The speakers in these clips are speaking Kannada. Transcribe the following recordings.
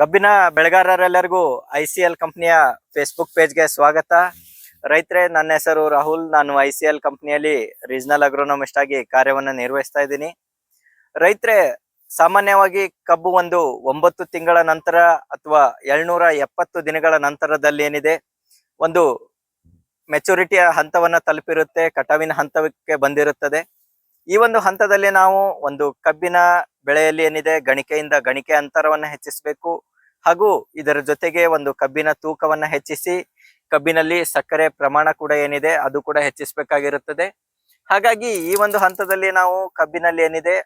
ಕಬ್ಬಿನ ಬೆಳೆಗಾರರೆಲ್ಲರಿಗೂ ಐ ಸಿ ಎಲ್ ಕಂಪ್ನಿಯ ಫೇಸ್ಬುಕ್ ಪೇಜ್ಗೆ ಸ್ವಾಗತ. ರೈತರೇ, ನನ್ನ ಹೆಸರು ರಾಹುಲ್. ನಾನು ಐ ಸಿ ಎಲ್ ಕಂಪ್ನಿಯಲ್ಲಿ ರೀಜನಲ್ ಅಗ್ರೋನಮಿಸ್ಟ್ ಆಗಿ ಕಾರ್ಯವನ್ನು ನಿರ್ವಹಿಸ್ತಾ ಇದ್ದೀನಿ. ರೈತರೇ, ಸಾಮಾನ್ಯವಾಗಿ ಕಬ್ಬು ಒಂದು ಒಂಬತ್ತು ತಿಂಗಳ ನಂತರ ಅಥವಾ ಏಳ್ನೂರ ಎಪ್ಪತ್ತು ದಿನಗಳ ನಂತರದಲ್ಲಿ ಏನಿದೆ, ಒಂದು ಮೆಚುರಿಟಿಯ ಹಂತವನ್ನು ತಲುಪಿರುತ್ತೆ, ಕಟಾವಿನ ಹಂತಕ್ಕೆ ಬಂದಿರುತ್ತದೆ. ಈ ಒಂದು ಹಂತದಲ್ಲಿ ನಾವು ಒಂದು ಕಬ್ಬಿನ ಬೆಳೆಯಲ್ಲಿ ಏನಿದೆ, ಗಣಿಕೆಯಿಂದ ಗಣಿಕೆ ಅಂತರವನ್ನು ಹೆಚ್ಚಿಸಬೇಕು. ಹಾಗೂ ಇದರ ಜೊತೆಗೆ ಒಂದು ಕಬ್ಬಿನ ತೂಕವನ್ನ ಹೆಚ್ಚಿಸಿ, ಕಬ್ಬಿನಲ್ಲಿ ಸಕ್ಕರೆ ಪ್ರಮಾಣ ಕೂಡ ಏನಿದೆ, ಅದು ಕೂಡ ಹೆಚ್ಚಿಸಬೇಕಾಗಿರುತ್ತದೆ. ಹಾಗಾಗಿ ಈ ಒಂದು ಹಂತದಲ್ಲಿ ನಾವು ಕಬ್ಬಿನಲ್ಲಿ ಏನಿದೆ,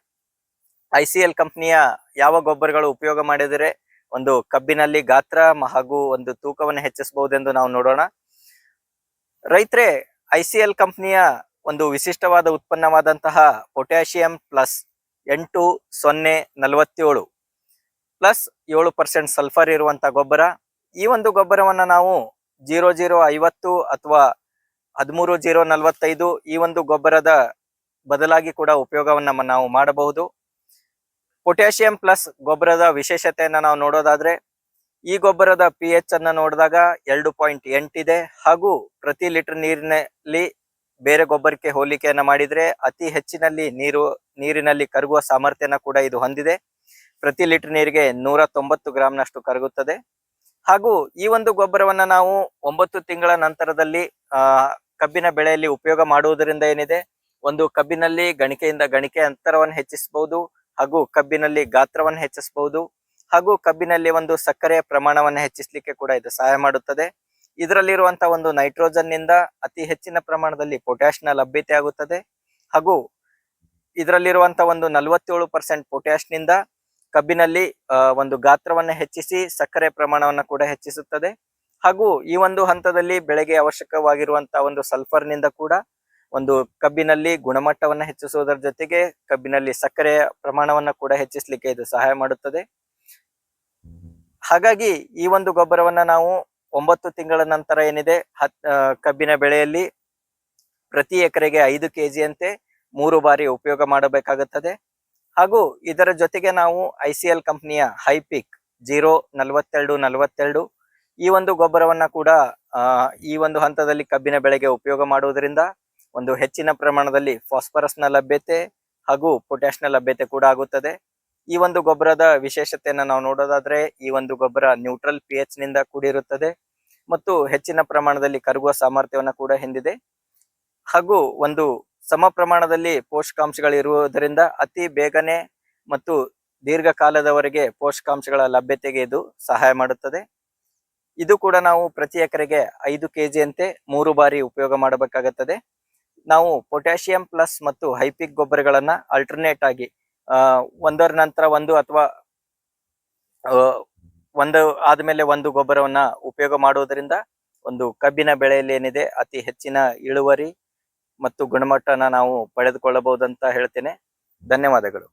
ಐ ಸಿ ಎಲ್ ಕಂಪ್ನಿಯ ಯಾವ ಗೊಬ್ಬರಗಳು ಉಪಯೋಗ ಮಾಡಿದರೆ ಒಂದು ಕಬ್ಬಿನಲ್ಲಿ ಗಾತ್ರ ಹಾಗೂ ಒಂದು ತೂಕವನ್ನು ಹೆಚ್ಚಿಸಬಹುದೆಂದು ನಾವು ನೋಡೋಣ. ರೈತರೇ, ಐ ಸಿ ಎಲ್ ಕಂಪ್ನಿಯ ಒಂದು ವಿಶಿಷ್ಟವಾದ ಉತ್ಪನ್ನವಾದಂತಹ ಪೊಟ್ಯಾಷಿಯಂ ಪ್ಲಸ್ ಎಂಟು ಸೊನ್ನೆ ನಲವತ್ತೇಳು ಪ್ಲಸ್ ಏಳು ಪರ್ಸೆಂಟ್ ಸಲ್ಫರ್ ಇರುವಂತಹ ಗೊಬ್ಬರ. ಈ ಒಂದು ಗೊಬ್ಬರವನ್ನು ನಾವು ಜೀರೋ ಜೀರೋ ಐವತ್ತು ಅಥವಾ ಹದಿಮೂರು ಜೀರೋ ನಲವತ್ತೈದು ಈ ಒಂದು ಗೊಬ್ಬರದ ಬದಲಾಗಿ ಕೂಡ ಉಪಯೋಗವನ್ನು ನಾವು ಮಾಡಬಹುದು. ಪೊಟ್ಯಾಷಿಯಂ ಪ್ಲಸ್ ಗೊಬ್ಬರದ ವಿಶೇಷತೆಯನ್ನು ನಾವು ನೋಡೋದಾದ್ರೆ, ಈ ಗೊಬ್ಬರದ ಪಿ ಎಚ್ ಅನ್ನ ನೋಡಿದಾಗ ಎರಡು ಪಾಯಿಂಟ್ ಎಂಟಿದೆ ಹಾಗೂ ಪ್ರತಿ ಲೀಟರ್ ನೀರಿನಲ್ಲಿ ಬೇರೆ ಗೊಬ್ಬರಕ್ಕೆ ಹೋಲಿಕೆಯನ್ನ ಮಾಡಿದರೆ ಅತಿ ಹೆಚ್ಚಿನಲ್ಲಿ ನೀರು, ನೀರಿನಲ್ಲಿ ಕರಗುವ ಸಾಮರ್ಥ್ಯನ ಕೂಡ ಇದು ಹೊಂದಿದೆ. ಪ್ರತಿ ಲೀಟರ್ ನೀರಿಗೆ ನೂರ ತೊಂಬತ್ತು ಗ್ರಾಮ್ನಷ್ಟು ಕರಗುತ್ತದೆ. ಹಾಗೂ ಈ ಒಂದು ಗೊಬ್ಬರವನ್ನ ನಾವು ಒಂಬತ್ತು ತಿಂಗಳ ನಂತರದಲ್ಲಿ ಕಬ್ಬಿನ ಬೆಳೆಯಲ್ಲಿ ಉಪಯೋಗ ಮಾಡುವುದರಿಂದ ಏನಿದೆ? ಒಂದು ಕಬ್ಬಿನಲ್ಲಿ ಗಣಿಕೆಯಿಂದ ಗಣಿಕೆ ಅಂತರವನ್ನು ಹೆಚ್ಚಿಸಬಹುದು, ಹಾಗೂ ಕಬ್ಬಿನಲ್ಲಿ ಗಾತ್ರವನ್ನು ಹೆಚ್ಚಿಸಬಹುದು, ಹಾಗೂ ಕಬ್ಬಿನಲ್ಲಿ ಒಂದು ಸಕ್ಕರೆಯ ಪ್ರಮಾಣವನ್ನು ಹೆಚ್ಚಿಸಲಿಕ್ಕೆ ಕೂಡ ಇದು ಸಹಾಯ ಮಾಡುತ್ತದೆ. ಇದರಲ್ಲಿರುವಂತಹ ಒಂದು ನೈಟ್ರೋಜನ್ನಿಂದ ಅತಿ ಹೆಚ್ಚಿನ ಪ್ರಮಾಣದಲ್ಲಿ ಪೊಟ್ಯಾಶ್ನ ಲಭ್ಯತೆ ಆಗುತ್ತದೆ. ಹಾಗೂ ಇದರಲ್ಲಿರುವಂತಹ ಒಂದು ನಲವತ್ತೇಳು ಪರ್ಸೆಂಟ್ ಪೊಟ್ಯಾಶ್ನಿಂದ ಕಬ್ಬಿನಲ್ಲಿ ಒಂದು ಗಾತ್ರವನ್ನು ಹೆಚ್ಚಿಸಿ ಸಕ್ಕರೆ ಪ್ರಮಾಣವನ್ನು ಕೂಡ ಹೆಚ್ಚಿಸುತ್ತದೆ. ಹಾಗೂ ಈ ಒಂದು ಹಂತದಲ್ಲಿ ಬೆಳೆಗೆ ಅವಶ್ಯಕವಾಗಿರುವಂತಹ ಒಂದು ಸಲ್ಫರ್ನಿಂದ ಕೂಡ ಒಂದು ಕಬ್ಬಿನಲ್ಲಿ ಗುಣಮಟ್ಟವನ್ನು ಹೆಚ್ಚಿಸುವುದರ ಜೊತೆಗೆ ಕಬ್ಬಿನಲ್ಲಿ ಸಕ್ಕರೆಯ ಪ್ರಮಾಣವನ್ನು ಕೂಡ ಹೆಚ್ಚಿಸಲಿಕ್ಕೆ ಇದು ಸಹಾಯ ಮಾಡುತ್ತದೆ. ಹಾಗಾಗಿ ಈ ಒಂದು ಗೊಬ್ಬರವನ್ನ ನಾವು ಒಂಬತ್ತು ತಿಂಗಳ ನಂತರ ಏನಿದೆ? ಹತ್ ಕಬ್ಬಿನ ಬೆಳೆಯಲ್ಲಿ ಪ್ರತಿ ಎಕರೆಗೆ ಐದು ಕೆಜಿಯಂತೆ ಮೂರು ಬಾರಿ ಉಪಯೋಗ ಮಾಡಬೇಕಾಗುತ್ತದೆ. ಹಾಗೂ ಇದರ ಜೊತೆಗೆ ನಾವು ಐ ಸಿ ಎಲ್ ಕಂಪ್ನಿಯ ಹೈಪಿಕ್ ಜೀರೋ ನಲವತ್ತೆರಡು ನಲವತ್ತೆರಡು ಈ ಒಂದು ಗೊಬ್ಬರವನ್ನ ಕೂಡ ಈ ಒಂದು ಹಂತದಲ್ಲಿ ಕಬ್ಬಿನ ಬೆಳೆಗೆ ಉಪಯೋಗ ಮಾಡುವುದರಿಂದ ಒಂದು ಹೆಚ್ಚಿನ ಪ್ರಮಾಣದಲ್ಲಿ ಫಾಸ್ಫರಸ್ನ ಲಭ್ಯತೆ ಹಾಗೂ ಪೊಟ್ಯಾಷ್ನ ಲಭ್ಯತೆ ಕೂಡ ಆಗುತ್ತದೆ. ಈ ಒಂದು ಗೊಬ್ಬರದ ವಿಶೇಷತೆಯನ್ನು ನಾವು ನೋಡೋದಾದ್ರೆ, ಈ ಒಂದು ಗೊಬ್ಬರ ನ್ಯೂಟ್ರಲ್ ಪಿ ಎಚ್ನಿಂದ ಕೂಡಿರುತ್ತದೆ ಮತ್ತು ಹೆಚ್ಚಿನ ಪ್ರಮಾಣದಲ್ಲಿ ಕರಗುವ ಸಾಮರ್ಥ್ಯವನ್ನು ಕೂಡ ಹೊಂದಿದೆ. ಹಾಗೂ ಒಂದು ಸಮ ಪ್ರಮಾಣದಲ್ಲಿ ಪೋಷಕಾಂಶಗಳಿರುವುದರಿಂದ ಅತಿ ಬೇಗನೆ ಮತ್ತು ದೀರ್ಘಕಾಲದವರೆಗೆ ಪೋಷಕಾಂಶಗಳ ಲಭ್ಯತೆಗೆ ಇದು ಸಹಾಯ ಮಾಡುತ್ತದೆ. ಇದು ಕೂಡ ನಾವು ಪ್ರತಿ ಎಕರೆಗೆ ಐದು ಕೆಜಿಯಂತೆ ಮೂರು ಬಾರಿ ಉಪಯೋಗ ಮಾಡಬೇಕಾಗುತ್ತದೆ. ನಾವು ಪೊಟ್ಯಾಷಿಯಂ ಪ್ಲಸ್ ಮತ್ತು ಹೈಪಿಕ್ ಗೊಬ್ಬರಗಳನ್ನು ಅಲ್ಟರ್ನೇಟ್ ಆಗಿ ಒಂದರ ನಂತರ ಒಂದು ಅಥವಾ ಒಂದು ಆದ್ಮೇಲೆ ಒಂದು ಗೊಬ್ಬರವನ್ನ ಉಪಯೋಗ ಮಾಡುವುದರಿಂದ ಒಂದು ಕಬ್ಬಿನ ಬೆಳೆಯಲ್ಲಿ ಏನಿದೆ, ಅತಿ ಹೆಚ್ಚಿನ ಇಳುವರಿ ಮತ್ತು ಗುಣಮಟ್ಟನ ನಾವು ಪಡೆದುಕೊಳ್ಳಬಹುದಂತ ಹೇಳ್ತೇನೆ. ಧನ್ಯವಾದಗಳು.